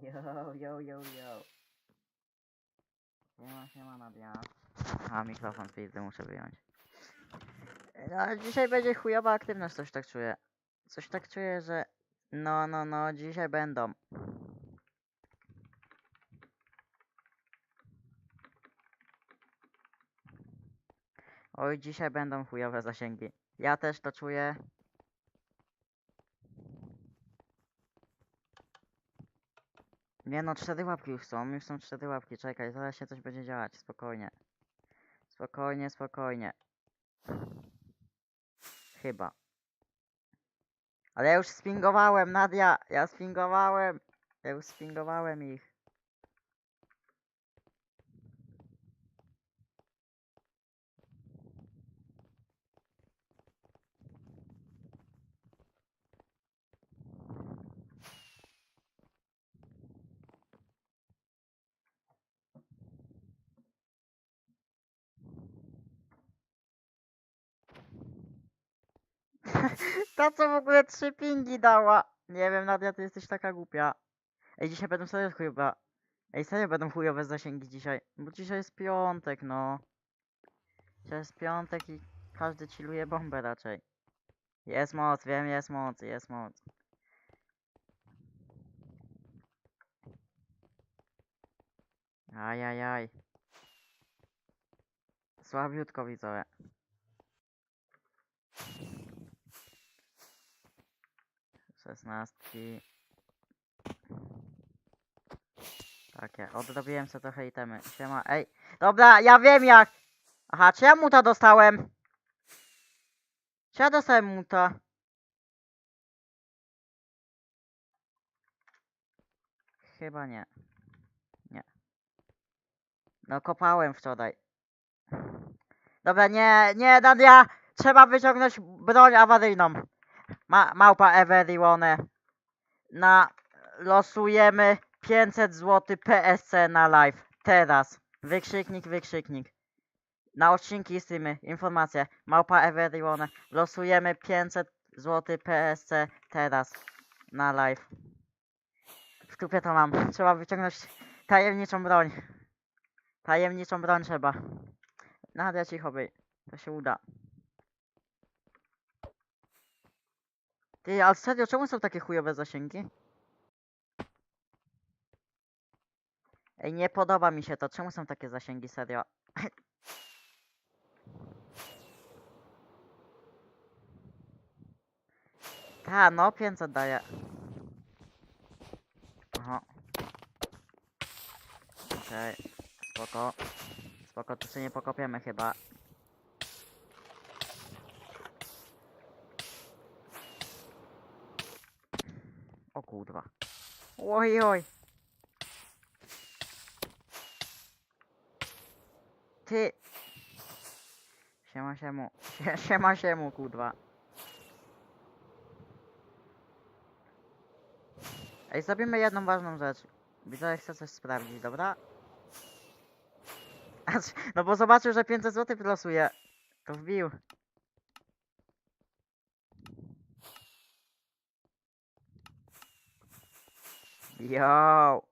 Yo, yo, yo, yo. Siema, siema Nadia. A, mikrofon pizdy muszę wyjąć. No, dzisiaj będzie chujowa aktywność, coś tak czuję. Coś tak czuję, że... No, no, no, dzisiaj będą. Oj, dzisiaj będą chujowe zasięgi. Ja też to czuję. Nie no, cztery łapki już są, już są cztery łapki, czekaj, zaraz się coś będzie działać, spokojnie. Spokojnie, spokojnie. Chyba. Ale ja już spingowałem, Nadia, ja spingowałem. Ja już spingowałem ich. Ta co w ogóle trzy pingi dała. Nie wiem, Nadia, ty jesteś taka głupia. Ej, dzisiaj będą serio chyba. Ej, serio będą chujowe zasięgi dzisiaj. Bo dzisiaj jest piątek, no. Dzisiaj jest piątek i każdy chilluje bombę raczej. Jest moc, wiem, jest moc, jest moc. Ajajaj. Słabiutko widzowie. Szesnastki. Takie, odrobiłem sobie trochę itemy. Siema, ej. Dobra, ja wiem jak. Aha, czy ja muta dostałem? Czy ja dostałem muta? Chyba nie. Nie. No kopałem wczoraj. Dobra, nie, nie, Nadia! Trzeba wyciągnąć broń awaryjną. Ma, małpa Everyone. Na losujemy 500 zł PSC na live. Teraz. Wykrzyknik, wykrzyknik. Na odcinki streamy. Informacje. Małpa Everyone. Losujemy 500 zł PSC teraz. Na live. W dupie to mam. Trzeba wyciągnąć tajemniczą broń. Tajemniczą broń trzeba. Nadia cicho by. To się uda. Ty, ale serio, czemu są takie chujowe zasięgi? Ej, nie podoba mi się to. Czemu są takie zasięgi, serio? Ta, no 500 daje. Aha. Okej, spoko. Spoko, tu sobie nie pokopiemy chyba. O kurwa. Oj, oj. Ty. Siema, siemu. Sie, siema, siemu, kurwa. Ej, zrobimy jedną ważną rzecz. Widzę, chcę coś sprawdzić, dobra? No bo zobaczył, że 500 zł wylosuje. To wbił. Yo.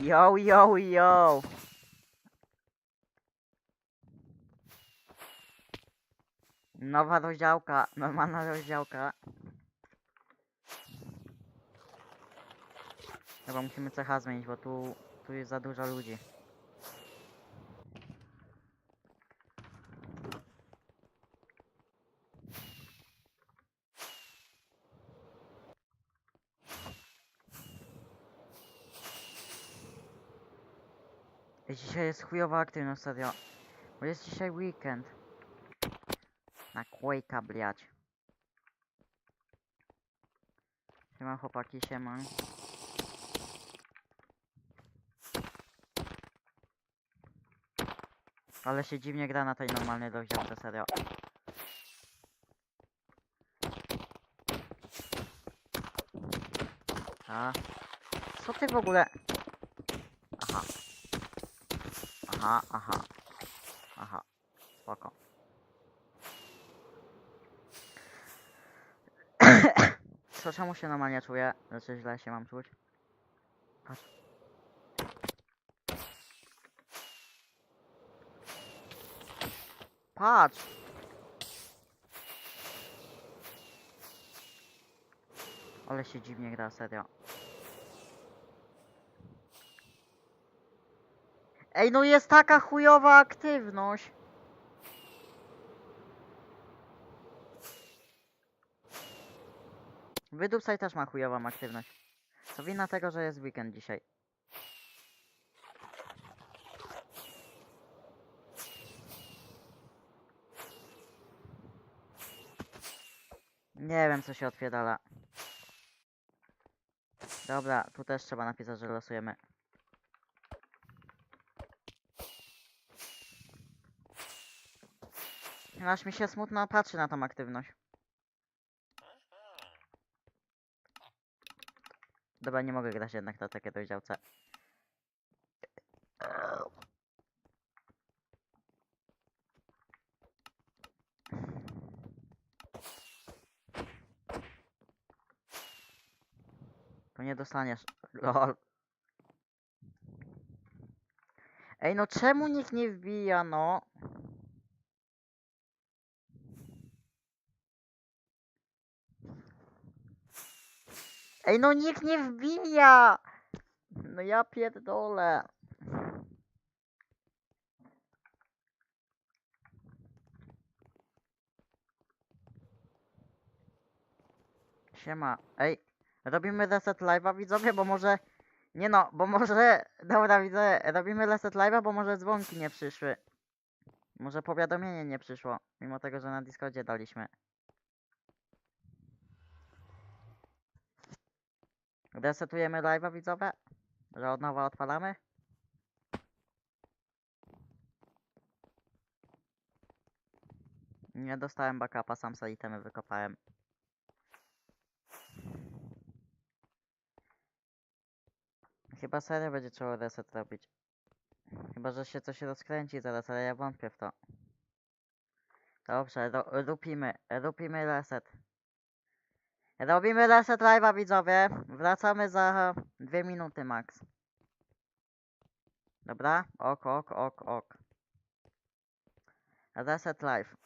Yo, yo, yo. Nowa rozdziałka, normalna rozdziałka. Chyba musimy cecha zmienić, bo tu, tu jest za dużo ludzi. Dzisiaj jest chujowa aktywność, serio. Bo jest dzisiaj weekend. Na Quake'a, bliać. Siema chłopaki, siema. Ale się dziwnie gra na tej normalnej rozdziałce, serio. A? Co ty w ogóle? Aha. Aha, aha. Aha. Spoko. Co, czemu się normalnie czuję? Znaczy źle się mam czuć? Patrz. Patrz! Ale się dziwnie gra, serio. Ej, no jest taka chujowa aktywność. Wydupsaj też ma chujową aktywność. To wina tego, że jest weekend dzisiaj. Nie wiem, co się otwierdala. Dobra, tu też trzeba napisać, że losujemy. Aż mi się smutno patrzy na tą aktywność. Dobra, nie mogę grać jednak na takie rozdziałce. To nie dostaniesz. Lol. Ej, no czemu nikt nie wbija, no? Ej, no nikt nie wbija! No ja pierdolę. Siema. Ej, robimy reset live'a widzowie, bo może... Nie no, bo może... Dobra, widzę, robimy reset live'a, bo może dzwonki nie przyszły. Może powiadomienie nie przyszło, mimo tego, że na Discordzie daliśmy. Resetujemy live'a widzowie? Że od nowa odpalamy? Nie dostałem backupa, sam sobie itemy wykopałem. Chyba serio będzie trzeba reset robić. Chyba, że się coś rozkręci zaraz, ale ja wątpię w to. Dobrze, ro rupimy, rupimy reset. Robimy reset live'a widzowie. Wracamy za dwie minuty max. Dobra? Ok, ok, ok, ok. Reset live.